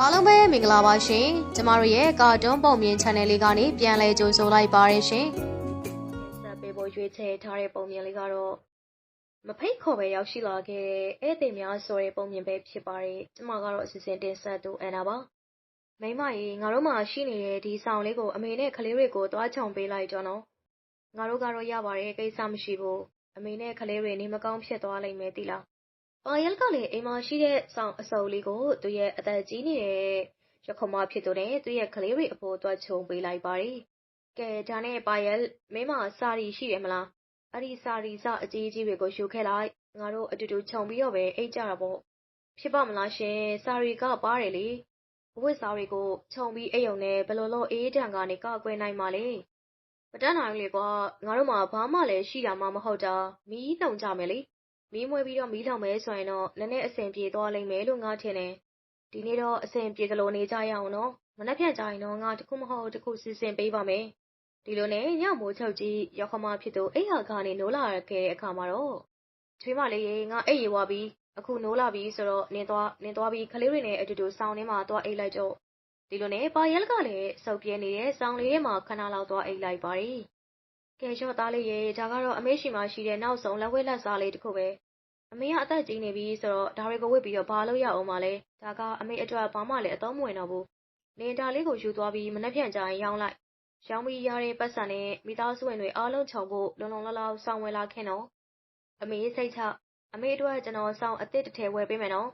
အားလုံးပဲမင်္ဂလာပါရှင်ကျမတို့ရဲ့ကာတွန်းပုံမြင် channel လေးကနေပြန်လည်ကြိုဆိုလိုက်ပါရရှင်ဆက်ပေးဖို့ရွေးချယ်ထားတဲ့ပုံမြင်လေးကတော့မဖိတ်ခေါ်ပဲရောက်ရှိလာခဲ့တဲ့ဧည့်သည်များဆိုတဲ့ပုံမြင်ပဲဖြစ်ပါတယ်ကျမကတော့အစီအစဉ်တင်ဆက်သူအန်နာပါမိမကြီးငါတို့မှရှိနေတဲ့ဒီဆောင်လေးကိုအမေနဲ့ကလေးတွေကိုတွားချောင်ပေးလိုက်တော့နော်ငါတို့ကတော့ရပါတယ်ကိစ္စမရှိဘူးအမေနဲ့ကလေးတွေနေမကောင်းဖြစ်သွားလိမ့်မယ်တိလား ပါယယ်ကလည်း အိမ်မှာရှိတဲ့ဆောင်အစုပ်လေးကို သူ့ရဲ့ အသက်ကြီးနေတဲ့ ရခမဖြစ်သူနဲ့ သူ့ရဲ့ကလေးတွေအဖို့အတွက်ခြုံပေးလိုက်ပါတယ်။ကဲ ဒါနဲ့ပါယယ်မင်းမစာရီရှိတယ်မလား။အဲ့ဒီ စာရီစအကြီးကြီးတွေကို ယူခဲ့လိုက် ငါတို့ အတူတူခြုံပြီးတော့ပဲ အိတ်ကြတာပေါ့။ဖြစ်ပါမလားရှင် စာရီကပါတယ်လေ။အဝတ်စားတွေကို ခြုံပြီးအိတ်ုံနဲ့ ဘယ်လိုလုပ်အေးတံကနေကောက်ကွယ်နိုင်မှာလဲ။မတတ်နိုင်လေကွာငါတို့မှဘာမှလည်း ရှိတာမှ မဟုတ်တာ မီးတုံကြမယ်လေ။ မီးမွှေးပြီးတော့ မီးလောင်မယ်ဆိုရင်တော့ နည်းနည်းအဆင်ပြေသွားလိမ့်မယ်လို့ ငါထင်တယ်။ဒီနေ့တော့ အဆင်ပြေသလို နေကြရအောင်နော်။မနက်ဖြန်ကျရင်တော့ ငါတခုမဟုတ်တခု စီစဉ်ပေးပါမယ်။ဒီလိုနဲ့ ညမိုးချုပ်ကြီးရောက်ခမဖြစ်သူ အိမ်ဟာကနေ နိုးလာခဲ့တဲ့အခါမှာတော့ ချွေးမလေးရေ ငါ အိပ်ရေဝါပြီးအခု နိုးလာပြီဆိုတော့ နင်းသွားနင်းသွားပြီး ကလေးတွေနဲ့အတူတူဆောင်းထဲမှာ သွားအိပ်လိုက်တော့ ဒီလိုနဲ့ ပါရဲလကလည်း စုပ်ပြဲနေတဲ့ဆောင်းလေးထဲမှာ ခဏလောက် သွားအိပ်လိုက်ပါတယ်။ကဲ လျှော့သားလေးရေ ဒါကတော့ အမေရှိမှရှိတဲ့ နောက်ဆုံး လက်ဝဲလက်စားလေးတစ်ခုပဲ အမေကအသက်ကြီးနေပြီဆိုတော့ ဒါတွေကိုဝတ်ပြီးတော့ ဘာလုပ်ရအောင်မလဲ ဒါက အမေအတွက် ဘာမှလည်း အသုံးမဝင်တော့ဘူးနေဒါလေးကို ယူသွားပြီး မနှက်ဖြန်ကြရင် ရောင်းလိုက် ရောင်းပြီးရတဲ့ပတ်စံနဲ့ မိသားစုဝင်တွေအားလုံးခြုံဖို့ လုံလုံလောက်လောက်ဆောင်ဝယ်လာခင်တော့အမေ စိတ်ချ အမေအတွက် ကျွန်တော်ဆောင်အစ်စ်တစ်ထည် ဝယ်ပေးမယ်နော်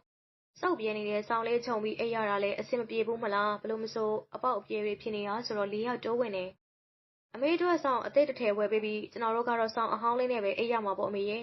စောက်ပြင်းနေတဲ့ဆောင်လေးခြုံပြီး အိပ်ရတာလည်း အဆင်မပြေဘူးမလားဘလို့မဆို အပေါက်အပြေတွေ ဖြစ်နေတာဆိုတော့ လေးရောက်တိုးဝင်နေအမေအတွက်ဆောင်အစ်စ်တစ်ထည် ဝယ်ပေးပြီး ကျွန်တော်တို့ကတော့ဆောင်အဟောင်းလေးနဲ့ပဲ အိပ်ရမှာပေါ့ အမေရဲ့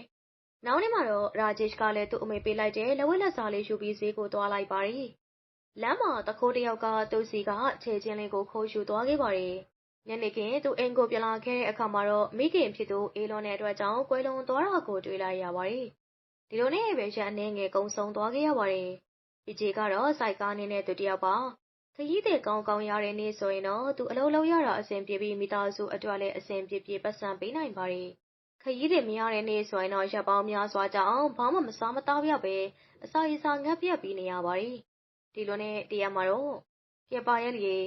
နောက်နေ့မှာတော့ရာဂျေ့ကလည်း သူ့အမေပေးလိုက်တဲ့ လက်ဝဲလက်စားလေးယူပြီး ဈေးကိုသွားလိုက်ပါတယ်။လမ်းမှာတခိုးတယောက်က သူ့စီက ခြေချင်းလေးကို ခိုးယူသွားခဲ့ပါတယ်။ညနေခင်း သူအိမ်ကို ပြန်လာခဲ့တဲ့အခါမှာတော့ မိခင်ဖြစ်သူ အေလွန်တဲ့အတွက်ကြောင့် ကွယ်လွန်သွားတာကို တွေ့လိုက်ရပါတယ်။ဒီလိုနဲ့ပဲရန်အနေငယ် ကုံဆုံးသွားခဲ့ရပါတယ်။ဒီကြီးကတော့စိုက်ကားနေတဲ့သူတယောက်ပါ။ခရီးတဲ့ကောင်းကောင်းရတဲ့နေ့ဆိုရင်တော့ သူအလုံးလုံးရတာ အဆင်ပြေပြီး မိသားစုအတွက်လည်း အဆင်ပြေပြေပတ်စံပေးနိုင်ပါတယ်။ခ ရီးတွေမရတဲ့နေ့ဆိုရင်တော့ ရက်ပေါင်းများစွာကြာအောင် ဘာမှမစားမသောက်ရဘဲ အစာရေစာ ငတ်ပြတ်ပြီးနေရပါတယ်။ဒီလိုနဲ့တရားမှာတော့ ပြပါရဲ့လေ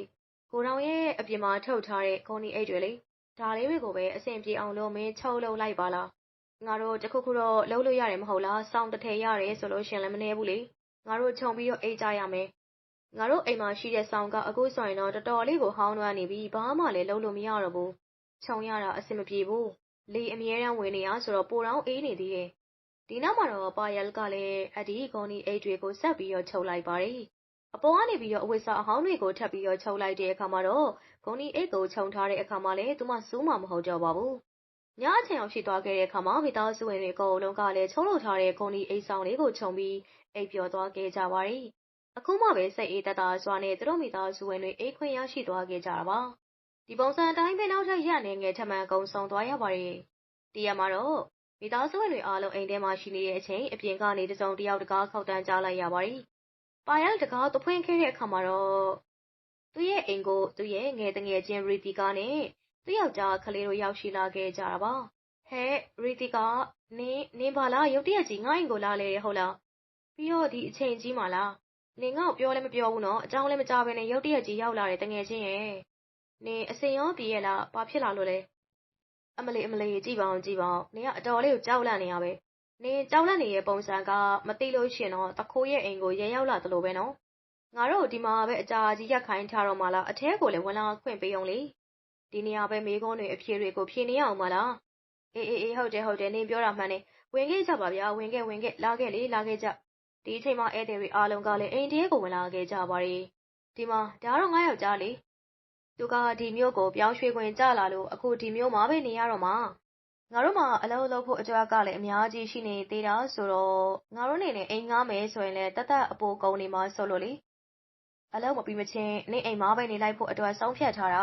ကိုတော်ရဲ့အပြင်မှာထုတ်ထားတဲ့ ဂုံဒီအိတ်တွေလေ ဒါလေးတွေကိုပဲ အဆင်ပြေအောင်လို့ မင်းချုပ်လုပ်လိုက်ပါလား။ငါတို့တခုခုတော့ လုပ်လို့ရတယ်မဟုတ်လား။စောင်းတစ်ထည်ရတယ်ဆိုလို့ရှင်လည်း မနေဘူးလေ။ငါတို့ ခြုံပြီးတော့ အိတ်ကြရမယ်။ငါတို့အိမ်မှာရှိတဲ့ စောင်းကအခုဆိုရင်တော့ တော်တော်လေးကို ဟောင်းနှွမ်းနေပြီးဘာမှလည်း လုပ်လို့မရတော့ဘူး။ခြုံရတာ အဆင်မပြေဘူး လေအမြဲတမ်းဝင်နေရဆိုတော့ ပိုတောင်အေးနေသေးတယ်။ဒီနောက်မှာတော့ပါယယ်ကလည်းအဒီဂွန်နီအိတ်တွေကို ဆက်ပြီးတော့ ချုပ်လိုက်ပါတယ်။အပေါ်ကနေပြီးတော့ အဝတ်စားအဟောင်းတွေကို ထပ်ပြီးတော့ ချုပ်လိုက်တဲ့အခါမှာတော့ဂွန်နီအိတ်ကို ခြုံထားတဲ့အခါမှာလည်း သူမစူးမှမဟုတ်တော့ပါဘူး။ညအချိန်အောင်ရှိသွားခဲ့တဲ့အခါမှာ မိသားစုဝင်တွေအကုန်လုံးကလည်း ချုံလို့ထားတဲ့ဂွန်နီအိတ်ဆောင်လေးကို ခြုံပြီး အိပ်ပျော်သွားခဲ့ကြပါတယ်။အခုမှပဲ စိတ်အေးသက်သာစွာနဲ့ သူတို့မိသားစုဝင်တွေ အိတ်ခွင့်ရရှိသွားခဲ့ကြတာပါ။ ဒီပုံစံအတိုင်းပဲနောက်ထပ်ရက်နေငယ်ထမှန်ကုံဆောင်သွားရပါတယ်။ဒီရက်မှာတော့မိသားစုဝင်တွေအားလုံးအိမ်ထဲမှာရှိနေတဲ့အချိန်အပြင်ကနေတစုံတယောက်တကားခောက်တန်းကြားလိုက်ရပါတယ်။ပါယယ်တကားတဖွင့်ခဲ့တဲ့အခါမှာတော့သူ့ရဲ့အိမ်ကိုသူ့ရဲ့ငယ်တငယ်ချင်းရီတီကာနဲ့သူ့ယောက်ျားကလေးတို့ရောက်ရှိလာခဲ့ကြတာပါ။ဟဲ့ရီတီကာနင်းနင်းပါလားရုတ်တရက်ကြီးငါ့အိမ်ကိုလာလေဟုတ်လား။ပြီးတော့ဒီအချိန်ကြီးမှလား။နင်ငါ့ကိုပြောလည်းမပြောဘူးနော်အကြောင်းလည်းမကြားဘဲနဲ့ရုတ်တရက်ကြီးရောက်လာတယ်တငယ်ချင်းရဲ့ နင်အစင်ရောပြေးရလားဘာဖြစ်လာလို့လဲအမလေးအမလေးကြည့်ပါအောင်ကြည့်ပါအောင်နင်ကအတော်လေးကိုကြောက်လန့်နေရပဲနင်ကြောက်လန့်နေတဲ့ပုံစံကမသိလို့ရှင်တော့တခိုးရဲ့အိမ်ကိုရဲရောက်လာသလိုပဲနော်ငါတို့ဒီမှာပဲအကြာကြီးရက်ခိုင်းထားတော့မှလားအထဲကိုလည်းဝင်လာခွင့်ပေးအောင်လေဒီနေရာပဲမေကုန်းတွေအဖြေတွေကိုဖြေနေရအောင်မလားအေးအေးအေးဟုတ်တယ်ဟုတ်တယ်နင်ပြောတာမှန်တယ်ဝင်ခဲ့ကြပါဗျာဝင်ခဲ့ဝင်ခဲ့လာခဲ့လေလာခဲ့ကြဒီအချိန်မှာဧည့်သည်တွေအားလုံးကလည်းအိမ်တဲကိုဝင်လာခဲ့ကြပါရီဒီမှာဒါတော့ငါယောက်ျားလေ သူကဒီမြို့ကိုပြောင်းရွှေ့ခွင့်ကျလာလို့အခုဒီမြို့မှာပဲနေရတော့မှာငါတို့မှာအလုပ်လုပ်ဖို့အတွက်ကလည်းအများကြီးရှိနေသေးတာဆိုတော့ငါတို့အနေနဲ့အိမ်ငှားမယ်ဆိုရင်လည်းတသက်အပိုကုန်နေမှာဆိုလို့လေအလုပ်မပြီးမချင်းနေအိမ်မှာပဲနေလိုက်ဖို့အတွက်ဆုံးဖြတ်ထားတာ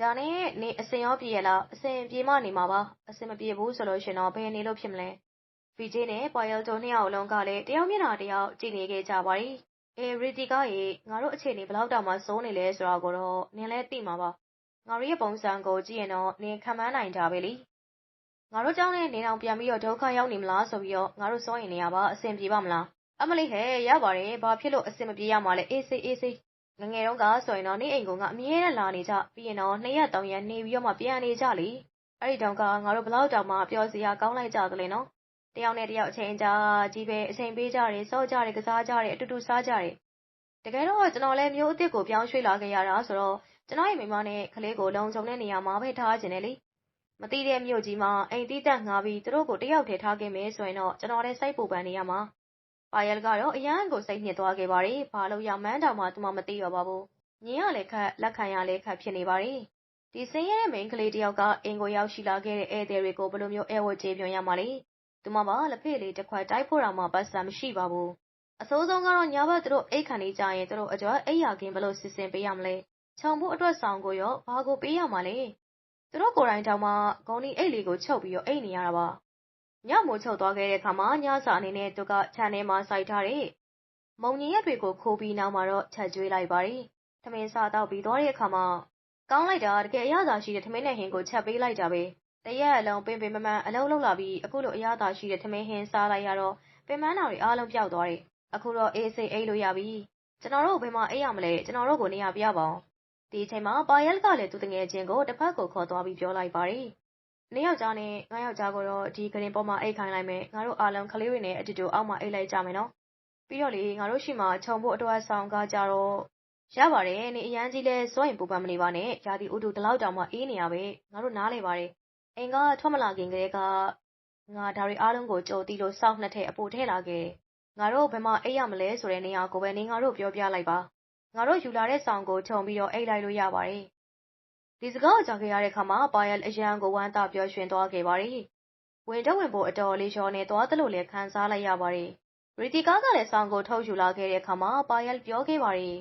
ဒါနဲ့နေအစင်ရောပြေရလားအစင်ပြေမနေမှာပါအစင်မပြေဘူးဆိုလို့ရှင်တော့ဘယ်နေလို့ဖြစ်မလဲဗီဂျေနဲ့ပွာယယ်တိုနှစ်ယောက်လုံးကလည်းတယောက်မျက်နှာတယောက်ကြည့်နေခဲ့ကြပါရီ အေရီတီကရေ ငါတို့အခြေအနေဘလောက်တောင်မှစိုးနေလဲဆိုတာကိုတော့ နင်လည်း သိမှာပါ ငါတို့ရဲ့ပုံစံကိုကြည့်ရင်တော့ နင်ခံမန်းနိုင်ကြပဲလीငါတို့ကြောင့်လည်းနေအောင် ပြန်ပြီးတော့ ဒုက္ခရောက်နေမလားဆိုပြီးတော့ ငါတို့ စိုးရင်နေရပါ အဆင်ပြေပါမလား အမလေးဟဲ့ရပါတယ် ဘာဖြစ်လို့ အဆင်မပြေရမှာလဲ အေးစိအေးစိငငယ်တုန်းကဆိုရင်တော့နေအိမ်ကအမြဲတမ်းလာနေကြပြီးရင်တော့ နှစ်ရက်သုံးရက် နေပြီးတော့မှ ပြန်နေကြလေ အဲ့ဒီတောင်ကငါတို့ဘလောက်တောင်မှ ပျော်စရာ ကောင်းလိုက်ကြသလဲနော် တယောက်နဲ့တယောက်အချိန်ကြာကြီးပဲအချိန်ပေးကြတယ်စော့ကြတယ်ကစားကြတယ်အတူတူစားကြတယ်တကယ်တော့ကျွန်တော်လည်းမျိုးအစ်စ်ကိုပြောင်းရွှေ့လာခဲ့ရတာဆိုတော့ကျွန်တော်ရဲ့မိမနဲ့ကလေးကိုလုံခြုံတဲ့နေရာမှာပဲထားခြင်းနဲ့လေမသိတဲ့မြို့ကြီးမှာအိမ်တီးတက်ငါပြီးသူတို့ကိုတယောက်တည်းထားခဲ့မယ်ဆိုရင်တော့ကျွန်တော်လည်းစိတ်ပူပန်နေရမှာပါယယ်ကတော့အရန်ကိုစိတ်ညစ်သွားခဲ့ပါတယ်ဘာလို့ရမန်းတောင်မှသူမှမသိတော့ပါဘူးညင်ရလည်းခက်လက်ခံရလည်းခက်ဖြစ်နေပါတယ်ဒီစင်းရဲတဲ့မိန်းကလေးတယောက်ကအင်ကိုရောက်ရှိလာခဲ့တဲ့ဧည့်သည်တွေကိုဘယ်လိုမျိုးအဲဝတ်ကျေးပြွန်ရမှာလဲ သူမပါလက်ဖေးလေးတစ်ခွက်တိုက်ဖို့တောင်မှပတ်စံမရှိပါဘူးအစိုးဆုံးကတော့ညဘက်သူတို့အိတ်ခံနေကြရင်သူတို့အကျော်အိတ်ရကင်းဘယ်လိုစစ်စင်ပေးရမလဲခြုံဖို့အတွက်ဆောင်ကိုရောဘာကိုပေးရမှာလဲသူတို့ကိုယ်တိုင်တောင်မှဂုံဒီအိတ်လေးကိုချုပ်ပြီးတော့အိတ်နေရတာပါညမိုးချုပ်သွားခဲ့တဲ့အခါမှာညစာအနေနဲ့သူကခြံထဲမှာစိုက်ထားတဲ့မုံညင်ရက်တွေကိုခိုးပြီးနောက်မှာတော့ချက်ကျွေးလိုက်ပါတယ်။ထမင်းစားတော့ပြီးသွားတဲ့အခါမှာကောင်းလိုက်တာတကယ်အရသာရှိတဲ့ထမင်းနဲ့ဟင်းကိုချက်ပေးလိုက်တာပဲ။ တရက်အလုံးပင်ပင်မမအလုံးလုံးလာပြီးအခုလိုအရသာရှိတဲ့ထမင်းဟင်းစားလိုက်ရတော့ပင်မနာတွေအားလုံးပျောက်သွားတယ်။အခုတော့အေးစိတ်အိတ်လို့ရပြီ။ကျွန်တော်တို့ဘယ်မှာအိတ်ရမလဲကျွန်တော်တို့ကိုနေရာပြပါအောင်။ဒီအချိန်မှာပါယယ်ကလည်းသူတငယ်ချင်းကိုတစ်ဖက်ကိုခေါ်သွားပြီးပြောလိုက်ပါတယ်။နှစ်ယောက်ျားနဲ့ငါးယောက်ျားကိုတော့ဒီကရင်ပေါ်မှာအိတ်ခိုင်းလိုက်မယ်။ငါတို့အားလုံးကလေးတွေနဲ့အတူတူအောက်မှာအိတ်လိုက်ကြမယ်နော်။ပြီးတော့လေငါတို့ရှိမှခြုံဖို့အတွက်ဆောင်ကားကြတော့ရပါတယ်နေအရန်ကြီးလဲစွန့်ရင်ပူပန်မနေပါနဲ့ရာသီဥတုဒီလောက်တောင်မှအေးနေရပဲငါတို့နားလေပါတယ် အိမ်ကထွက်မလာခင်ကလေးကငါဒါတွေအားလုံးကိုကြိုတီးလို့စောင့်နှစ်ထည့်အပိုထည့်လာခဲ့ငါတို့ဘယ်မှာအိတ်ရမလဲဆိုတဲ့နေရာကိုပဲနေငါတို့ပြောပြလိုက်ပါငါတို့ယူလာတဲ့ဆောင်ကိုခြုံပြီးတော့အိတ်လိုက်လို့ရပါတယ်ဒီစကားကိုကြားခဲ့ရတဲ့အခါမှာပါယယ်အရန်ကိုဝမ်းသာပျော်ရွှင်သွားခဲ့ပါတယ်ဝင်တော့ဝင်ဖို့အတော်လေးရောနေသွားသလိုလည်းခံစားလိုက်ရပါတယ်ရီတီကားကလည်းဆောင်ကိုထုတ်ယူလာခဲ့တဲ့အခါမှာပါယယ်ပြောခဲ့ပါတယ်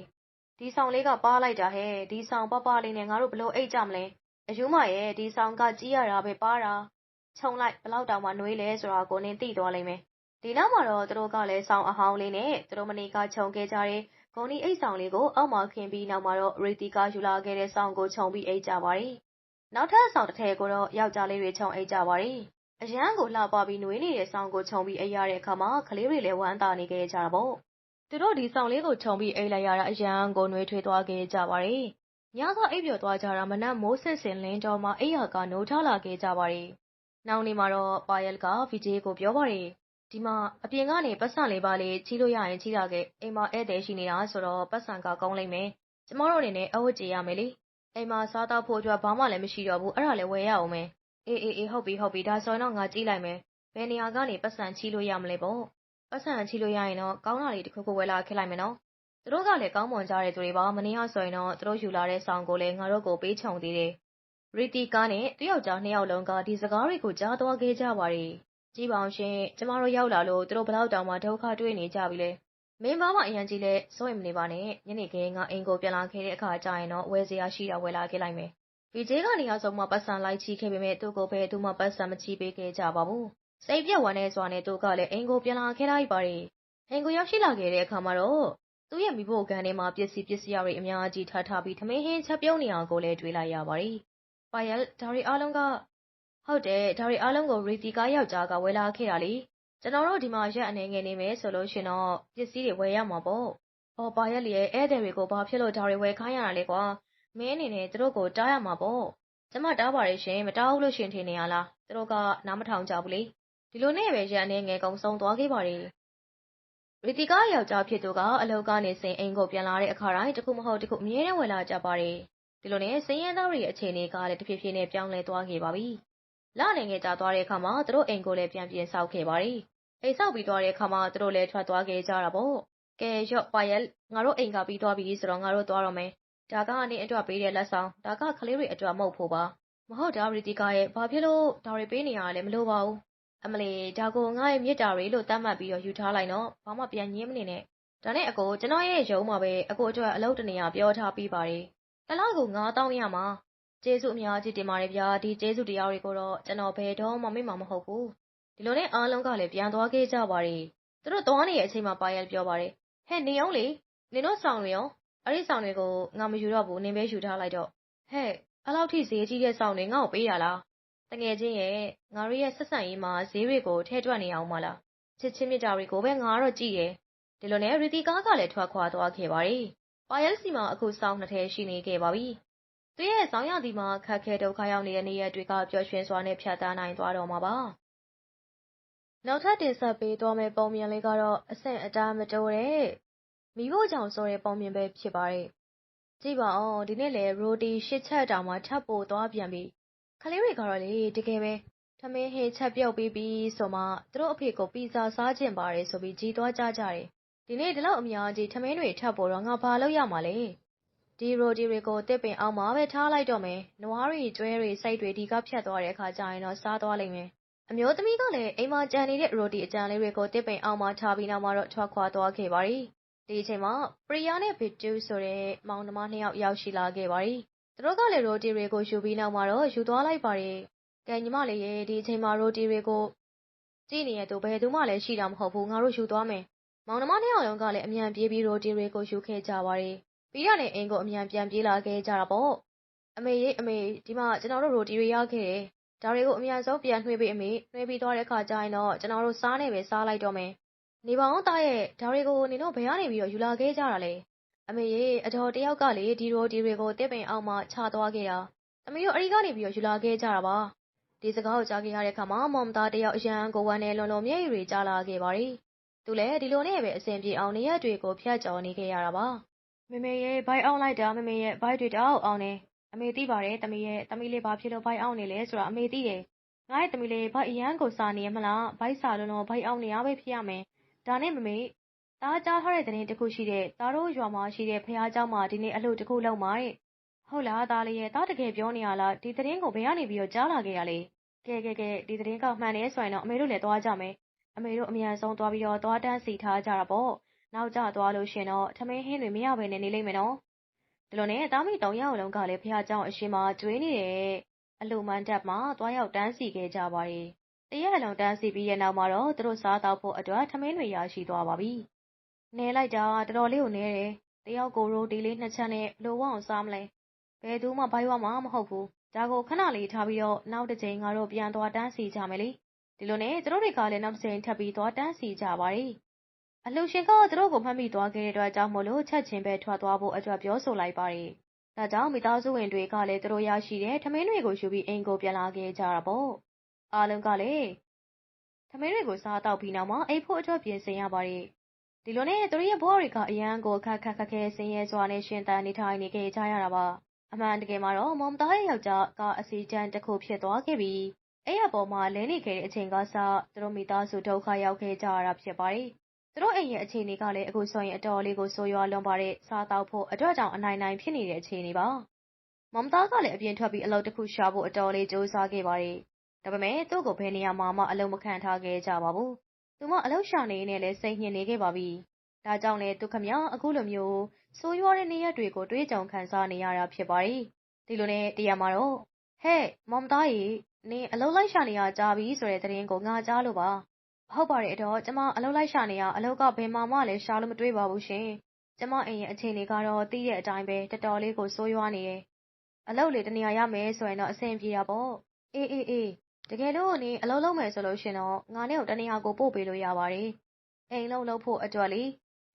ဒီဆောင်လေးကပါလိုက်တာဟဲ့ဒီဆောင်ပပလေးနဲ့ငါတို့ဘလို့အိတ်ကြမလဲ အယူမရဲ့ ဒီဆောင်က ကြီးရတာပဲပါတာ ခြုံလိုက်ဘလောက်တောင်မှနှွေးလဲဆိုတာကို နင်းသိသွားလိမ့်မယ် ဒီနောက်မှာတော့ သူတို့ကလည်းဆောင်အဟောင်းလေးနဲ့ သူတို့မနေကခြုံခဲ့ကြတဲ့ ဂုံဒီအိတ်ဆောင်လေးကို အောက်မှာခင်းပြီး နောက်မှာတော့ရီတီက ယူလာခဲ့တဲ့ဆောင်ကို ခြုံပြီးအိတ်ကြပါတယ် နောက်ထပ်ဆောင်တစ်ထည်ကိုတော့ ယောက်ျားလေးတွေ ခြုံအိတ်ကြပါတယ် အရန်ကို လှပပြီးနှွေးနေတဲ့ဆောင်ကို ခြုံပြီးအိတ်ရတဲ့အခါမှာ ကလေးတွေလည်း ဝမ်းသာနေခဲ့ကြတာပေါ့ သူတို့ ဒီဆောင်လေးကို ခြုံပြီးအိတ်လိုက်ရတာ အရန်ကိုနှွေးထွေးသွားခဲ့ကြပါတယ်။ ညက အိပ်ပျော်သွားကြတာ မနက်မိုးဆင့်ဆင်လင်းတော်မှာ အိယာက နိုးထလာခဲ့ကြပါတယ်။နောက်နေ့မှာတော့ပါယယ်ကဗီဂျေကို ပြောပါတယ်။ဒီမှာ အပြင်ကနေပတ်စံလေးပါလေး ချီးလို့ရရင်ချီးလာခဲ့အိမ်မှာ ဧည့်သည်ရှိနေတာဆိုတော့ပတ်စံကကောင်းလိမ့်မယ်။ကျမတို့အနေနဲ့ အဝတ်ကြေရမယ်လေ။အိမ်မှာ စားတော့ဖို့အတွက် ဘာမှလည်း မရှိတော့ဘူး အဲ့ဒါလည်း ဝယ်ရအောင်မယ်။အေး အေး အေး ဟုတ်ပြီ ဟုတ်ပြီ ဒါဆိုရင်တော့ ငါကြည့်လိုက်မယ်။ဘယ်နေရာကနေပတ်စံချီးလို့ရမလဲပေါ့ပတ်စံချီလို့ရရင်တော့ ကောင်းတာလေးတစ်ခုခု ဝယ်လာခဲ့လိုက်မယ်နော်။ သူတို့ကလည်း ကောင်းမွန်ကြတဲ့သူတွေပါ မနေ့ကဆိုရင်တော့ သူတို့ယူလာတဲ့ဆောင်ကိုလည်း ငါတို့ကို ပေးချုံသေးတယ်။ရီတီကားနဲ့ သူ့ယောက်ျား နှစ်ယောက်လုံးက ဒီစကားတွေကို ကြားသွားခဲ့ကြပါတယ်။ကြည့်ပါအောင်ရှင်ကျမတို့ရောက်လာလို့ သူတို့ဘလောက်တောင်မှ ဒုက္ခတွေ့နေကြပြီလဲ။မင်းဘာမှ အရန်ကြီးလဲစိုးရင်မနေပါနဲ့ ညနေခင်းကအိမ်ကိုပြန်လာခဲ့တဲ့အခါကျရင်တော့ ဝယ်စရာရှိတာ ဝယ်လာခဲ့လိုက်မယ်။ဗီဂျေကနေ ရာဆုံးမှပတ်စံလိုက်ချီခဲ့ပေမဲ့သူ့ကိုပဲသူမှပတ်စံမချီပေးခဲ့ကြပါဘူး စိတ်ပြက်ဝမ်းနည်းစွာနဲ့ သူကလည်း အိမ်ကို ပြန်လာခဲ့လိုက်ပါတယ်။အိမ်ကိုရောက်ရှိလာခဲ့တဲ့အခါမှာတော့ သူ့ရဲ့မိဖို့ကန်ထဲမှာ ပစ္စည်းပစ္စည်းတွေ အများကြီးထားထားပြီး ထမင်းဟင်းချက်ပြုံးနေအောင်ကိုလည်း တွေ့လိုက်ရပါတယ်။ပါယယ်ဒါရီအားလုံးက ဟုတ်တယ် ဒါရီအားလုံးကိုရီတီကားယောက်ျားက ဝယ်လာခဲ့တာလေ။ကျွန်တော်တို့ ဒီမှာ ရက်အနေငယ်နေမယ်ဆိုလို့ရှင်တော့ ပစ္စည်းတွေ ဝယ်ရမှာပေါ့။အော်ပါယယ်လေဧည့်သည်တွေကို ဘာဖြစ်လို့ ဒါရီဝယ်ခိုင်းရတာလဲကွာ။မင်းအနေနဲ့ သူတို့ကို တားရမှာပေါ့။ကျမ တားပါတယ်ရှင် မတားဘူးလို့ ရှင်ထင်နေရလား။သူတို့က နားမထောင်ကြဘူးလေ။ဒီလိုနဲ့ပဲရန်နဲ့ငယ် ကုံဆုံးသွားခဲ့ပါတယ်။ ရီတီကာယောက်ျားဖြစ်သူက အလောက်ကနေစင်အိမ်ကိုပြန်လာတဲ့အခါတိုင်းတခုမဟုတ်တခု အမြဲတမ်း ဝင်လာကြပါတယ်။ဒီလိုနဲ့စင်ရဲသားတွေရဲ့ အခြေအနေကလည်း တဖြည်းဖြည်းနဲ့ ပြောင်းလဲသွားခဲ့ပါပြီ။လနေငယ်ကြာသွားတဲ့အခါမှာ သူတို့အိမ်ကိုလည်း ပြန်ပြင်ဆောက်ခဲ့ပါတယ်။အိမ်ဆောက်ပြီးသွားတဲ့အခါမှာ သူတို့လည်း ထွက်သွားခဲ့ကြတာပေါ့။ကဲ ရော့ ပါယက် ငါတို့အိမ်က ပြီးသွားပြီဆိုတော့ ငါတို့ သွားတော့မယ်။ဒါကနေအတွက်ပေးတဲ့ လက်ဆောင် ဒါက ကလေးတွေအတွက် မဟုတ်ဖို့ပါ။မဟုတ်တာရီတီကာရဲ့ ဘာဖြစ်လို့ ဒါတွေပေးနေရလဲ မလို့ပါဘူး အမလီဒါကိုငါ့ရဲ့မြစ်တာတွေလို့သတ်မှတ်ပြီးတော့ယူထားလိုက်နော်ဘာမှပြန်ညင်းမနေနဲ့ဒါနဲ့အကိုကျွန်တော်ရဲ့ရုံးမှာပဲအကိုအတွက်အလုပ်တနေရပြောထားပြီးပါတယ်တလားကို9000ရမှာကျေးဇူးအများကြီးတင်ပါတယ်ဗျာဒီကျေးဇူးတရားတွေကိုတော့ကျွန်တော်ဘယ်တော့မှမေ့မှာမဟုတ်ဘူးဒီလိုနဲ့အားလုံးကလည်းပြန်သွားခဲ့ကြပါတယ်သူတို့သွားနေတဲ့အချိန်မှာပါရပြောပါတယ်ဟဲ့နေအောင်လေနင်တို့ဆောင်တွေရောအဲ့ဒီဆောင်တွေကိုငါမယူတော့ဘူးနင်ပဲယူထားလိုက်တော့ဟဲ့အဲ့လောက်ထိဈေးကြီးတဲ့ဆောင်တွေငါ့ကိုပေးရလား တငယ်ချင်းရဲ့ငါတို့ရဲ့ဆက်ဆံရေးမှာဈေးတွေကိုထည့်တွက်နေအောင်မလားချစ်ချင်းမြတ်တာတွေကိုပဲငါကတော့ကြည့်တယ်ဒီလိုနဲ့ရီတီကားကလည်းထွက်ခွာသွားခဲ့ပါတယ်။ပါယက်စီမှာအခုစောင်းနှစ်ထဲရှိနေခဲ့ပါပြီ။သူရဲ့ဆောင်းရသည်မှာခက်ခဲဒုက္ခရောက်နေတဲ့နေရက်တွေကပျော်ရွှင်စွာနဲ့ဖြတ်သန်းနိုင်သွားတော့မှာပါ။နောက်ထပ်တင်ဆက်ပေးသွားမယ့်ပုံမြင်လေးကတော့အဆင့်အတန်းမတိုးတဲ့မီးဖို့ကြောင့်ဆိုတဲ့ပုံမြင်ပဲဖြစ်ပါတယ်။ကြည့်ပါဦးဒီနေ့လေရိုတီရှစ်ချက်တောင်မှထပ်ပိုသွားပြန်ပြီ။ ကလေးတွေကတော့လေ တကယ်ပဲ ထမင်းဟင်းချက်ပြုတ်ပြီးပြီဆိုမှ သူတို့အဖေကို ပီဇာစားကျင်ပါတယ်ဆိုပြီးကြီးသွားကြကြတယ်။ဒီနေ့ ဒီလောက်အများကြီး ထမင်းတွေထပ်ပိုတော့ ငါဘာလုပ်ရမှာလဲ။ဒီရိုတီတွေကိုတစ်ပင်အောင်မှာပဲ ထားလိုက်တော့မယ်။နွားတွေကျွဲတွေစိတ်တွေ ဒီကဖြတ်သွားတဲ့အခါကျရင်တော့ စားသွားလိမ့်မယ်။အမျိုးသမီးကလည်း အိမ်မှာကြံနေတဲ့ ရိုတီအကြံလေးတွေကိုတစ်ပင်အောင်မှာထားပြီးနောက်မှာတော့ ထွက်ခွာသွားခဲ့ပါတယ်။ဒီအချိန်မှာ ပရိယာနဲ့ ဘစ်တူးဆိုတဲ့ မောင်နှမနှစ်ယောက် ရောက်ရှိလာခဲ့ပါတယ်။ သူတို့ကလည်း ရိုတီတွေကို ယူပြီးနောက်မှာတော့ ယူသွားလိုက်ပါတယ်။ကဲ ညီမလေးရဲ့ဒီအချိန်မှာ ရိုတီတွေကို ကြည့်နေရသူ ဘယ်သူမှလည်း ရှိတာမဟုတ်ဘူး ငါတို့ ယူသွားမယ်။မောင်နှမနှစ်ယောက်လုံးကလည်း အမြန်ပြေးပြီး ရိုတီတွေကို ယူခဲ့ကြပါတယ်။ပြီးတာနဲ့ အိမ်ကို အမြန်ပြန်ပြေးလာခဲ့ကြတာပေါ့။အမေရေ အမေ ဒီမှာ ကျွန်တော်တို့ ရိုတီတွေ ရခဲ့တယ်။ဒါတွေကို အမြန်ဆုံး ပြန်နှွှဲပေး အမေနှွှဲပြီးသွားတဲ့အခါကျရင်တော့ ကျွန်တော်တို့စားနေပဲ စားလိုက်တော့မယ်။နေပါအောင်သားရဲ့ ဒါတွေကို နင်တို့ ဘယ်ကနေပြီးတော့ယူလာခဲ့ကြတာလဲ။ အမေရေအတော်တယောက်ကလေဒီရိုတီတွေကိုတစ်ပင်အောင်မှချသွားခဲ့တာ။သမီးတို့အဲဒီကနေပြီးတော့ယူလာခဲ့ကြတာပါ။ဒီစကားကိုကြားခဲ့ရတဲ့အခါမှာမောင်သားတယောက်အရန်ကိုဝမ်းနဲ့လွန်လွန်မျက်ရည်တွေကျလာခဲ့ပါတယ်။သူလည်းဒီလိုနဲ့ပဲအဆင်ပြေအောင်နေရက်တွေကိုဖျက်ကျော်နေခဲ့ရတာပါ။မေမေရဲ့ဘိုက်အောင်လိုက်တာမေမေရဲ့ဘိုက်တွေတောက်အောင်နေ။အမေသိပါတယ်သမီးရဲ့သမီးလေးဘာဖြစ်လို့ဘိုက်အောင်နေလဲဆိုတာအမေသိတယ်။ငါ့ရဲ့သမီးလေးဘိုက်အရန်ကိုစားနေရမလား။ဘိုက်စားလွန်လွန်ဘိုက်အောင်နေရပဲဖြစ်ရမယ်။ဒါနဲ့မမေ သားကြားထားတဲ့သတင်းတခုရှိတဲ့သားတို့ရွာမှာရှိတဲ့ဘုရားကျောင်းမှာဒီနေ့အလုပ်တခုလုပ်မှာတဲ့ဟုတ်လားသားလေးရဲ့သားတကယ်ပြောနေရလားဒီသတင်းကိုဘယ်ကနေပြီးတော့ကြားလာခဲ့ရလဲကဲကဲကဲဒီသတင်းကောက်မှန်တယ်ဆိုရင်တော့အမေတို့လည်းသွားကြမယ်အမေတို့အမြန်ဆုံးသွားပြီးတော့သွားတန်းစီထားကြတာပေါ့နောက်ကျသွားလို့ရှင်တော့ထမင်းဟင်းတွေမရဘဲနဲ့နေလိမ့်မယ်နော်ဒီလိုနဲ့တားမိတောင်ရအောင်လုံးကလည်းဘုရားကျောင်းအရှင်မှာကျွေးနေတယ်အလိုမန်တပ်မှာသွားရောက်တန်းစီခဲ့ကြပါရဲ့တရက်အလုံးတန်းစီပြီးရနောက်မှာတော့သူတို့စားတော့ဖို့အတွက်ထမင်းတွေရရှိသွားပါပြီ။ နဲလိုက်တာ တော်တော်လေးကိုနဲတယ်။တယောက်ကိုရိုတီလေးနှစ်ချက်နဲ့လိုဝအောင်စားမလဲ။ဘယ်သူမှ ဘိုက်ဝမှာ မဟုတ်ဘူး။ဒါကို ခဏလေးထားပြီးတော့ နောက်တစ်ချိန်ငါတို့ ပြန်သွားတန်းစီကြမယ်လေ။ဒီလိုနဲ့ သူတို့တွေကလည်း နောက်တစ်ချိန်ထပ်ပြီး သွားတန်းစီကြပါတယ်။အလှရှင်က သူတို့ကို မှတ်မိသွားခဲ့တဲ့အတွက်ကြောင့်မို့လို့ ချက်ချင်းပဲ ထွက်သွားဖို့အတွက် ပြောဆိုလိုက်ပါတယ်။ဒါကြောင့် မိသားစုဝင်တွေကလည်း သူတို့ရရှိတဲ့ ထမင်းတွေကိုယူပြီး အိမ်ကိုပြန်လာခဲ့ကြတာပေါ့။အားလုံးကလည်း ထမင်းတွေကို စားတော့ပြီးနောက်မှာ အိမ်ဖို့အတွက် ပြင်ဆင်ရပါတယ်။ ဒီလိုနဲ့သူတို့ရဲ့ဘဝတွေကအရန်ကိုခက်ခက်ခက်ခဲဆင်းရဲစွာနဲ့ရှင်သန်နေထိုင်နေခဲ့ကြရတာပါ။အမှန်တကယ်မှာတော့မောင်သားရဲ့ယောက်ျားကအစီကျန်တစ်ခုဖြစ်သွားခဲ့ပြီးအဲ့ရပေါ်မှာလဲနေခဲ့တဲ့အချိန်ကစသူတို့မိသားစုဒုက္ခရောက်ခဲ့ကြရတာဖြစ်ပါတယ်။သူတို့အိမ်ရဲ့အခြေအနေကလည်းအခုဆိုရင်အတော်လေးကိုဆိုးရွားလွန်ပါတယ်။စားတော့ဖို့အတွက်ကြောင့်အနိုင်နိုင်ဖြစ်နေတဲ့အခြေအနေပါ။မောင်သားကလည်းအပြင်ထွက်ပြီးအလုပ်တစ်ခုရှာဖို့အတော်လေးကြိုးစားခဲ့ပါတယ်။ဒါပေမဲ့သူ့ကိုဘယ်နေရာမှာမှအလုပ်မခံထားခဲ့ကြပါဘူး။ သူမအလုပ်ရှာနေနဲ့လည်းစိတ်ညစ်နေခဲ့ပါပြီ။ဒါကြောင့်လည်းသူခမအခုလိုမျိုးဆိုးရွားတဲ့နေရက်တွေကိုတွေးကြုံခံစားနေရတာဖြစ်ပါတယ်။ဒီလိုနဲ့တရမှာတော့ဟဲ့မောင်သားကြီးနင်အလုပ်လိုက်ရှာနေရကြပြီဆိုတဲ့သတင်းကိုငါကြားလို့ပါ။ဟုတ်ပါတယ်အတော်ကျမအလုပ်လိုက်ရှာနေရအလုပ်ကဘယ်မှာမှလည်းရှာလို့မတွေ့ပါဘူးရှင်။ကျမအိမ်ရဲ့အခြေအနေကတော့သိတဲ့အတိုင်းပဲတော်တော်လေးကိုဆိုးရွားနေတယ်။အလုပ်လေတနေရာရမယ်ဆိုရင်တော့အဆင်ပြေတာပေါ့။အေးအေးအေး တကယ်လို့နင်အလုပ်လုပ်မယ်ဆိုလို့ရှင်တော့ငါနဲ့ကိုတနေရာကိုပို့ပေးလို့ရပါတယ်။အိမ်လုံးလုပ်ဖို့အတွက်လေ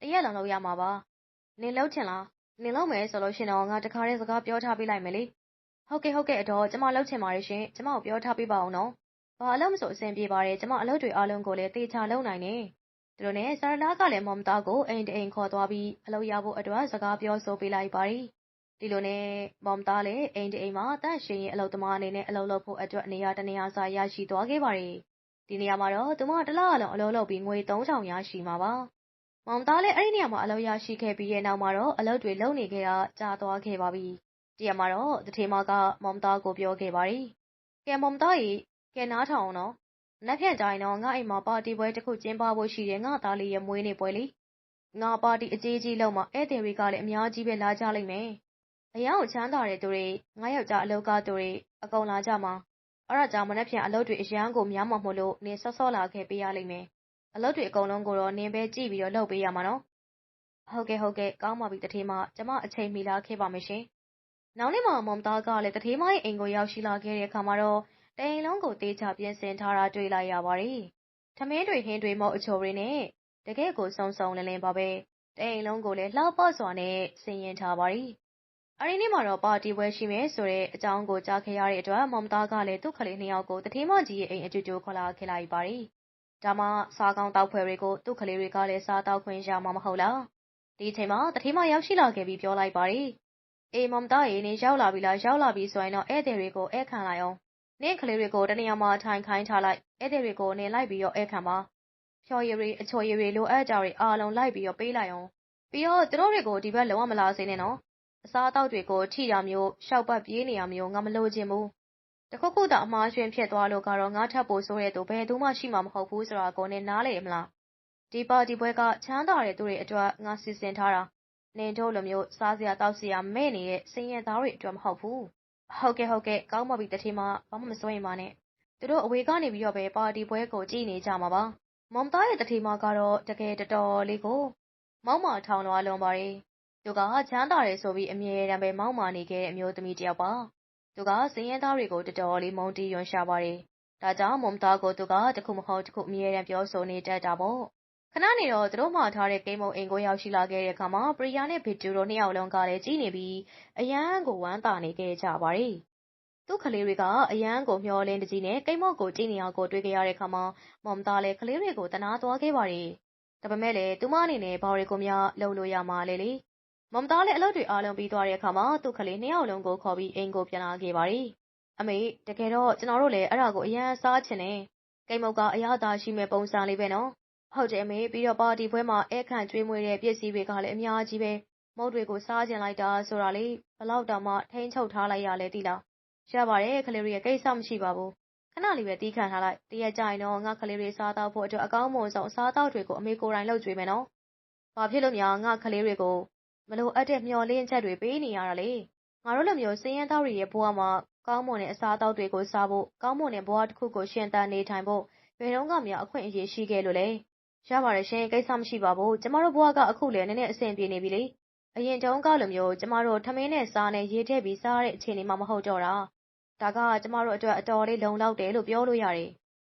တရက်လုံးလုပ်ရမှာပါ။နင်လုပ်ချင်လား။နင်လုပ်မယ်ဆိုလို့ရှင်တော့ငါတခါတည်းစကားပြောထားပေးလိုက်မယ်လေ။ဟုတ်ကဲ့ဟုတ်ကဲ့အတော်ကျမလုပ်ချင်ပါတယ်ရှင်။ကျမကိုပြောထားပေးပါအောင်နော်။ဘာအလုပ်မဆိုအဆင်ပြေပါတယ်ကျမအလုပ်တွေအားလုံးကိုလည်းသေချာလုပ်နိုင်တယ်။ဒီလိုနဲ့ဆာရလာကလည်းမောင်သားကိုအိမ်တအိမ်ခေါ်သွားပြီးအလုပ်ရဖို့အတွက်စကားပြောဆိုပေးလိုက်ပါတယ်။ ဒီလိုနဲ့မောင်သားလည်းအိမ်တအိမ်မှာတန့်ရှင်ရင်အလုပ်သမားအနေနဲ့အလုပ်လုပ်ဖို့အတွက်နေရာတနေရာစာရရှိသွားခဲ့ပါတယ်။ဒီနေရာမှာတော့သူမတစ်လလုံးအလုပ်လုပ်ပြီးငွေ3000ရရှိမှာပါ။မောင်သားလည်းအဲ့ဒီနေရာမှာအလုပ်ရရှိခဲ့ပြီးရဲ့နောက်မှာတော့အလုပ်တွေလုပ်နေခဲ့တာကြာသွားခဲ့ပါပြီ။ဒီရက်မှာတော့တထေမကမောင်သားကိုပြောခဲ့ပါတယ်။ကဲမောင်သားကြီးကဲနားထောင်အောင်နော်။နက်ဖြန်ကြရင်တော့ငါအိမ်မှာပါတီပွဲတစ်ခုကျင်းပဖို့ရှိတယ်ငါသားလေးရဲ့မွေးနေ့ပွဲလေ။ငါပါတီအကြီးကြီးလုပ်မှာဧည့်သည်တွေကလည်းအများကြီးပဲလာကြလိမ့်မယ်။ အယောင်ချမ်းသာတဲ့သူတွေငါယောက်ျားအလုပ်ကားသူတွေအကုန်လာကြမှာ။အဲ့ဒါကြောင့်မနက်ဖြန်အလုပ်တွေအရန်ကိုများမှာမို့လို့နင်စောစောလာခဲ့ပေးရလိမ့်မယ်။အလုပ်တွေအကုန်လုံးကိုတော့နင်ပဲကြည့်ပြီးတော့လုပ်ပေးရမှာနော်။ဟုတ်ကဲ့ဟုတ်ကဲ့ကောင်းပါပြီတထေးမကျမအချိန်မီလာခဲ့ပါမယ်ရှင်။နောက်နေ့မှာမောင်သားကလည်းတထေးမရဲ့အိမ်ကိုရောက်ရှိလာခဲ့တဲ့အခါမှာတော့တအိမ်လုံးကိုတေးချပြင်ဆင်ထားတာတွေ့လိုက်ရပါတယ်။ထမင်းတွေဟင်းတွေမုတ်အချိုတွေနဲ့တကယ့်ကိုစုံစုံလင်လင်ပါပဲ။တအိမ်လုံးကိုလည်းလှပစွာနဲ့ဆင်ရင်ထားပါတယ်။ အဲဒီနေ့မှာတော့ ပါတီပွဲရှိမယ်ဆိုတဲ့အကြောင်းကို ကြားခဲ့ရတဲ့အတွက် မောင်သားကလည်း သူ့ကလေးနှစ်ယောက်ကိုတထေးမကြီးရဲ့အိမ်အကျိုးကျိုးခေါ်လာခဲ့လိုက်ပါတယ်။ဒါမှ စားကောင်းတောက်ဖွယ်တွေကို သူ့ကလေးတွေကလည်း စားတောက်ခွင့်ရမှာ မဟုတ်လား။ဒီအချိန်မှာတထေးမ ရောက်ရှိလာခဲ့ပြီး ပြောလိုက်ပါတယ်။အေး မောင်သားရေနေရောက်လာပြီလား ရောက်လာပြီဆိုရင်တော့ ဧည့်သည်တွေကို ဧည့်ခံလိုက်အောင်နင့်ကလေးတွေကို တနေရာမှာ ထိုင်ခိုင်းထားလိုက် ဧည့်သည်တွေကို နင်လိုက်ပြီးတော့ ဧည့်ခံပါဖြော်ရည်တွေ အချော်ရည်တွေ လိုအပ်ကြတွေအားလုံး လိုက်ပြီးတော့ ပေးလိုက်အောင်ပြီးတော့ သူတို့တွေကို ဒီဘက် လုံးဝမလာစေနဲ့နော် အစားအသောက်တွေကို ထိတာမျိုးရှောက်ပတ်ပြေးနေရမျိုး ငါမလိုချင်ဘူး တခုခုတော့အမှားရွှင်ဖြစ်သွားလို့ကတော့ ငါထပ်ဖို့ဆိုတဲ့သူ ဘယ်သူမှ ရှိမှာမဟုတ်ဘူးဆိုတာကို နင်နားလေမလား ဒီပါဒီပွဲက ချမ်းသာတဲ့သူတွေအတွက် ငါစီစဉ်ထားတာ နင်တို့လိုမျိုး စားစရာတောက်စရာ မဲ့နေတဲ့စင်ရသားတွေအတွက် မဟုတ်ဘူး ဟုတ်ကဲ့ ဟုတ်ကဲ့ ကောင်းပါပြီတထေးမ ဘာမှ မစိုးရင်ပါနဲ့ သူတို့အဝေးကနေပြီးတော့ပဲ ပါတီပွဲကို ကြည့်နေကြမှာပါ မောင်သားရဲ့တထေးမကတော့ တကယ် တော်တော်လေးကို မောက်မာထောင်လွှားလွန်ပါတယ် သူက ချမ်းသာတယ်ဆိုပြီး အမြဲတမ်းပဲ မောက်မာနေခဲ့တဲ့ အမျိုးသမီးတစ်ယောက်ပါ သူကစင်ရဲသားတွေကို တော်တော်လေး မုန်းတီးယွန်ရှာပါတယ် ဒါကြောင့်မုံသားကို သူကတခုမဟုတ်တခု အမြဲတမ်း ပြောဆိုနေတတ်တာပေါ့ ခဏနေတော့ သူတို့မှထားတဲ့ ကိန်းမုံအိမ်ကို ရောက်ရှိလာခဲ့တဲ့အခါမှာပရိယာနဲ့ဗီတူတို့ နှစ်ယောက်လုံးကလည်း ကြည်နေပြီးအယမ်းကို ဝမ်းသာနေခဲ့ကြပါတယ် သူ့ကလေးတွေကအယမ်းကို မျောလင်းတကြီးနဲ့ ကိန်းမုံကို ကြည်နေအောင်ကို တွေ့ခဲ့ရတဲ့အခါမှာမုံသားလည်း ကလေးတွေကိုတနာသွားခဲ့ပါတယ် ဒါပေမဲ့လည်း သူမအနေနဲ့ ဘာတွေကိုများ လုပ်လို့ရမှာလဲလေ မမသားလည်းအလုပ်တွေအားလုံးပြီးသွားတဲ့အခါမှာသူ့ကလေးနှစ်ယောက်လုံးကိုခေါ်ပြီးအိမ်ကိုပြန်လာခဲ့ပါတယ်အမေတကယ်တော့ကျွန်တော်တို့လည်းအဲ့ဒါကိုအရန်စားချင်တယ်ကိမုတ်ကအရသာရှိမဲ့ပုံစံလေးပဲနော်ဟုတ်တယ်အမေပြီးတော့ပါတီပွဲမှာအဲခန့်ကျွေးမွေးတဲ့ပစ္စည်းတွေကလည်းအများကြီးပဲမုတ်တွေကိုစားကျင်လိုက်တာဆိုတာလေဘလောက်တောင်မှထိန်းချုပ်ထားလိုက်ရလဲတိလားရပါတယ်ကလေးတွေရဲ့ကိစ္စမရှိပါဘူးခဏလေးပဲတီးခံထားလိုက်တရက်ကြရင်တော့ငါကလေးတွေစားတော့ဖို့အတွက်အကောင်းမွန်ဆုံးအစားအသောက်တွေကိုအမေကိုယ်တိုင်လုပ်ကြွေးမယ်နော်ဘာဖြစ်လို့များငါကလေးတွေကို မလိုအပ်တဲ့မျောလင်းချက်တွေပေးနေရတာလေငါတို့လိုမျိုးစင်းရဲသားတွေရဲ့ဘဝမှာကောင်းမွန်တဲ့အစားအသောက်တွေကိုစားဖို့ကောင်းမွန်တဲ့ဘဝတစ်ခုကိုရှင်သန်နေထိုင်ဖို့ဘယ်တော့မှမအခွင့်အရေးရှိခဲ့လို့လဲရပါတယ်ရှင်ကိစ္စမရှိပါဘူးကျမတို့ဘဝကအခုလည်းနည်းနည်းအဆင်ပြေနေပြီလေအရင်တုန်းကလိုမျိုးကျမတို့ထမင်းနဲ့စားနဲ့ရေးထည့်ပြီးစားတဲ့အခြေအနေမှမဟုတ်တော့တာဒါကကျမတို့အတွက်အတော်လေးလုံလောက်တယ်လို့ပြောလို့ရတယ်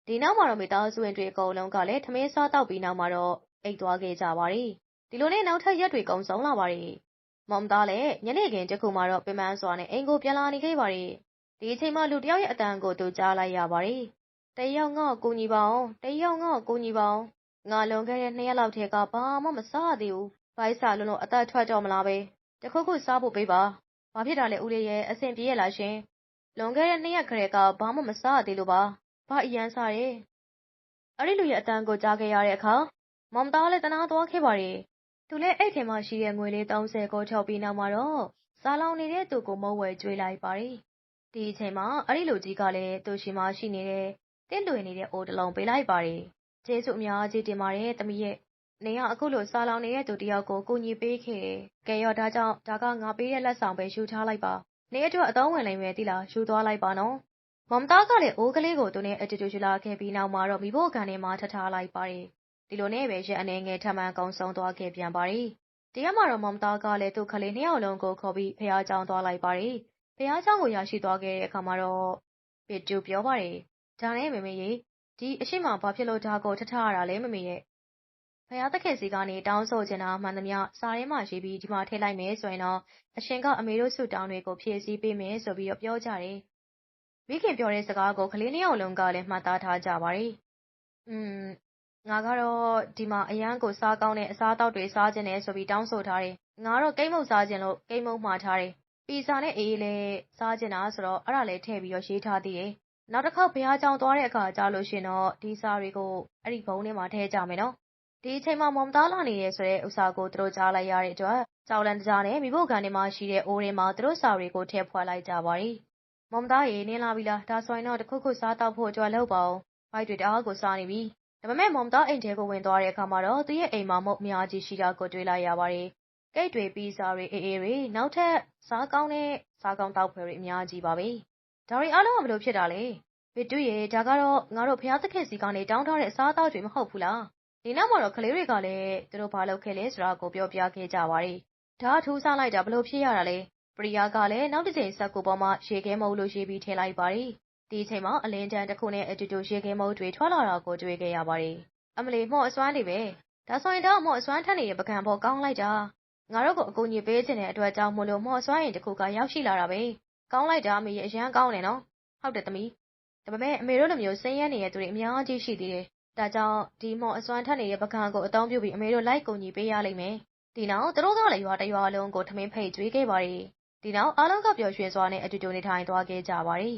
ဒီနောက်မှာတော့မိသားစုဝင်တွေအကုန်လုံးကလည်းထမင်းစားတော့ပြီးနောက်မှာတော့အိတ်သွားခဲ့ကြပါတယ် ဒီလိုနဲ့နောက်ထပ်ရက်တွေကုံဆုံးလာပါတယ်။မောင်သားလည်းညနေခင်းတစ်ခုမှတော့ပင်ပန်းစွာနဲ့အိမ်ကိုပြန်လာနေခဲ့ပါတယ်။ဒီအချိန်မှာလူတယောက်ရဲ့အတန်ကိုသူကြားလိုက်ရပါတယ်။တယောက်ငါ့ကိုညီပါအောင်တယောက်ငါ့ကိုညီပါအောင်ငါလွန်ခဲ့တဲ့နှစ်ရက်လောက်ထဲကဘာမှမစားသေးဘူး။ဘိုက်စာလုံးလုံးအသက်ထွက်တော့မလားပဲ။တခုခုစားဖို့ပေးပါ။ဘာဖြစ်တာလဲဦးလေးရဲ့အဆင်ပြေရလားရှင်။လွန်ခဲ့တဲ့နှစ်ရက်ခရဲကဘာမှမစားသေးလို့ပါ။ဘာအရန်စားရဲ။အဲ့ဒီလူရဲ့အတန်ကိုကြားခဲ့ရတဲ့အခါမောင်သားလည်းတနာသွားခဲ့ပါတယ် သူလည်းအိတ်ထဲမှာရှိတဲ့ ငွေလေး30ကို ထုတ်ပြီးနောက်မှာတော့စားလောင်နေတဲ့သူကို မုန်းဝဲကြွေးလိုက်ပါတယ်။ဒီအချိန်မှာ အဲ့ဒီလူကြီးကလည်း သူရှိမှရှိနေတဲ့တစ်လွေနေတဲ့ အိုးတလုံးပေးလိုက်ပါတယ်။ကျေးဇူးအများကြီးတင်ပါတယ် သမီးရဲ့။နေကအခုလိုစားလောင်နေတဲ့သူတယောက်ကို ကူညီပေးခဲ့တယ်။ကဲရောဒါကြောင့် ဒါက ငါပေးတဲ့ လက်ဆောင်ပဲ ယူထားလိုက်ပါ။နေအတွက် အသုံးဝင်လိမ့်မယ်တိလား ယူသွားလိုက်ပါနော်။မမသားကလည်း အိုးကလေးကို သူနဲ့အတူတူ ယူလာခဲ့ပြီးနောက်မှာတော့မိဖို့ကန်ထဲမှာထထားလိုက်ပါတယ် ဒီလိုနဲ့ပဲ ရက်အနည်းငယ် ထပ်မံကုန်ဆုံးသွားခဲ့ပြန်ပါတယ်။တရက်မှာတော့ မောင်မသားကလည်း သူ့ကလေးနှစ်ယောက်လုံးကို ခေါ်ပြီး ဘုရားကျောင်းသွားလိုက်ပါတယ်။ဘုရားကျောင်းကို ရောက်ရှိသွားတဲ့အခါမှာတော့ ပီတြူပြောပါတယ်။ဒါနဲ့ မေမေရေ၊ဒီအရှေ့မှာ ဘာဖြစ်လို့ ဒါကို ထပ်ထားရတာလဲ မေမေရဲ့။ဘုရားသခင်ဆီကနေ တောင်းဆိုချင်တာမှန်သမျှ စာထဲမှာရေးပြီး ဒီမှာ ထည့်လိုက်မယ်ဆိုရင်တော့ အရှင်က အမေတို့ ဆုတောင်းတွေကို ဖြည့်ဆည်းပေးမယ်ဆိုပြီးတော့ ပြောကြတယ်။မိခင်ပြောတဲ့စကားကို ကလေးနှစ်ယောက်လုံးကလည်း မှတ်သားထားကြပါတယ်။အင်း ငါကတော့ဒီမှာအရမ်းကိုစားကောင်းတဲ့အစားအသောက်တွေစားချင်တယ်ဆိုပြီးတောင်းဆိုထားတယ်။ငါတော့ကိန်းမုန့်စားချင်လို့ကိန်းမုန့်မှာထားတယ်။ပီဇာနဲ့အေးအေးလည်းစားချင်တာဆိုတော့အဲ့ဒါလည်းထည့်ပြီးတော့ရေးထားသေးတယ်။နောက်တစ်ခေါက်ဘုရားကျောင်းသွားတဲ့အခါကျလို့ရှိရင်တော့ဒီစာတွေကိုအဲ့ဒီဘုံထဲမှာထည့်ကြမယ်နော်။ဒီအချိန်မှာမွန်သားလာနေရဲဆိုတဲ့ဥစားကိုသူတို့ကြားလိုက်ရတဲ့အတွက်ကြောက်လန့်တကြားနဲ့မိဖို့ကန်ထဲမှာရှိတဲ့အိုးထဲမှာသူတို့စာတွေကိုထည့်ဖွက်လိုက်ကြပါရီ။မွန်သားရေနင်းလာပြီလားဒါဆိုရင်တော့တခုခုစားတော့ဖို့ကြွားလောက်ပါအောင်။ဘိုက်တွေတအားကိုစားနေပြီ ဒါပေမဲ့ မောင်သားအိမ်ထဲကို ဝင်သွားတဲ့အခါမှာတော့ သူ့ရဲ့အိမ်မှာ မုတ်အများကြီးရှိတာကို တွေ့လိုက်ရပါတယ်။ကိတ်တွေ ပီဇာတွေအေးအေးတွေ နောက်ထပ် စားကောင်းတဲ့ စားကောင်းတောက်ဖွယ်တွေ အများကြီးပါပဲ။ဒါတွေအားလုံးကဘလို့ဖြစ်တာလဲ။ဗစ်တူရဲ့ဒါကတော့ ငါတို့ဖျားသခင်စီကနေ တောင်းထားတဲ့ အစားအသောက်တွေ မဟုတ်ဘူးလား။ဒီနောက်မှာတော့ ကလေးတွေကလည်း သူတို့ဘာလုပ်ခဲ့လဲဆိုတာကို ပြောပြခဲ့ကြပါတယ်။ဒါ ထူးဆန်းလိုက်တာဘလို့ဖြစ်ရတာလဲ။ပရိယာကလည်း နောက်တစ်ချိန်ဆက်ကိုပေါ်မှာ ရေခဲမုံလို့ ရေးပြီး ထည့်လိုက်ပါတယ် ဒီအချိန်မှာ အလင်းတန်းတစ်ခုနဲ့အတူတူ ရေခဲမုတ်တွေ ထွက်လာတာကို တွေ့ခဲ့ရပါတယ်။အမလီမော့အစွမ်းတွေပဲ ဒါဆိုရင်တော့မော်အစွမ်းထက်နေတဲ့ပကံပေါ်ကောင်းလိုက်တာ ငါတို့ကို အကူအညီပေးခြင်းတဲ့အတွက်ကြောင့်မို့လို့မော်အစွမ်းရင်တစ်ခုက ရောက်ရှိလာတာပဲ ကောင်းလိုက်တာ အမေရဲ့အရန်ကောင်းတယ်နော် ဟုတ်တယ်သမီး ဒါပေမဲ့ အမေတို့လိုမျိုး ဆင်းရဲနေတဲ့သူတွေ အများကြီးရှိသေးတယ် ဒါကြောင့် ဒီမော်အစွမ်းထက်နေတဲ့ပကံကို အသုံးပြုပြီး အမေတို့ လိုက်ကူညီပေးရလိမ့်မယ် ဒီနောက် သူတို့ကလည်း ရွာတစ်ရွာလုံးကို ထမင်းဖိတ်ကျွေးခဲ့ပါတယ် ဒီနောက် အားလုံးက ပျော်ရွှင်စွာနဲ့ အတူတူ နေထိုင်သွားခဲ့ကြပါတယ်